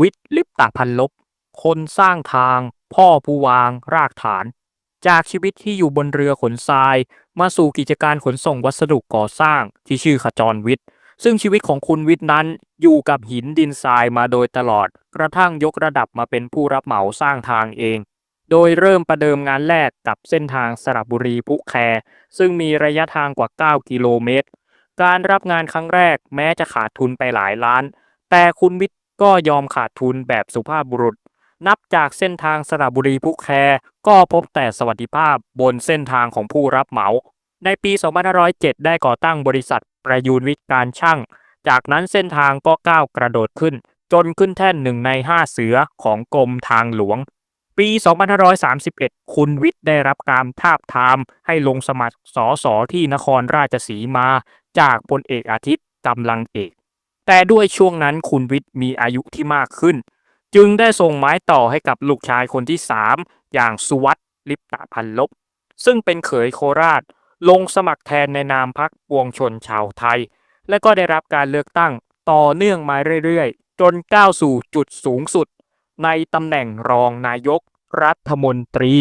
วิทย์ลิปตะพันลบ คนสร้างทาง พ่อผู้วาง รากฐาน จากชีวิตที่อยู่บนเรือขนทราย มาสู่กิจการขนส่งวัสดุก่อสร้างที่ชื่อขจรวิทย์ ซึ่งชีวิตของคุณวิทย์นั้นอยู่กับหินดินทรายมาโดยตลอด กระทั่งยกระดับมาเป็นผู้รับเหมาสร้างทางเอง โดยเริ่มประเดิมงานแรกกับเส้นทางสระบุรีพุแค ซึ่งมีระยะทางกว่า 9 กิโลเมตร การรับงานครั้งแรกแม้จะขาดทุนไปหลายล้าน แต่คุณวิทย์ ก็ยอมขาดทุนแบบสุภาพบุรุษ นับจากเส้นทางสระบุรีพุแคก็พบแต่สวัสดิภาพบนเส้นทางของผู้รับเหมา ในปี 2507 ได้ก่อตั้งบริษัทประยูนวิทย์การช่าง จากนั้นเส้นทางก็ก้าวกระโดดขึ้น จนขึ้นแท่นหนึ่งใน 5 เสือของกรมทางหลวง ปี 2531 คุณวิทย์ได้รับการทาบทามให้ลงสมัครสอสอที่นครราชสีมา จากพลเอกอาทิตย์กำลังเอก แต่ด้วยช่วงนั้นคุณวิทย์มีอายุที่มากขึ้น จึงได้ส่งไม้ต่อให้กับลูกชายคนที่ 3 อย่างสุวัตลิปตะพันลบ ซึ่งเป็นเขยโคราช ลงสมัครแทนในนามพักปวงชนชาวไทย และก็ได้รับการเลือกตั้งต่อเนื่องมาเรื่อยๆ จนก้าวสู่จุดสูงสุด ในตำแหน่งรองนายกรัฐมนตรี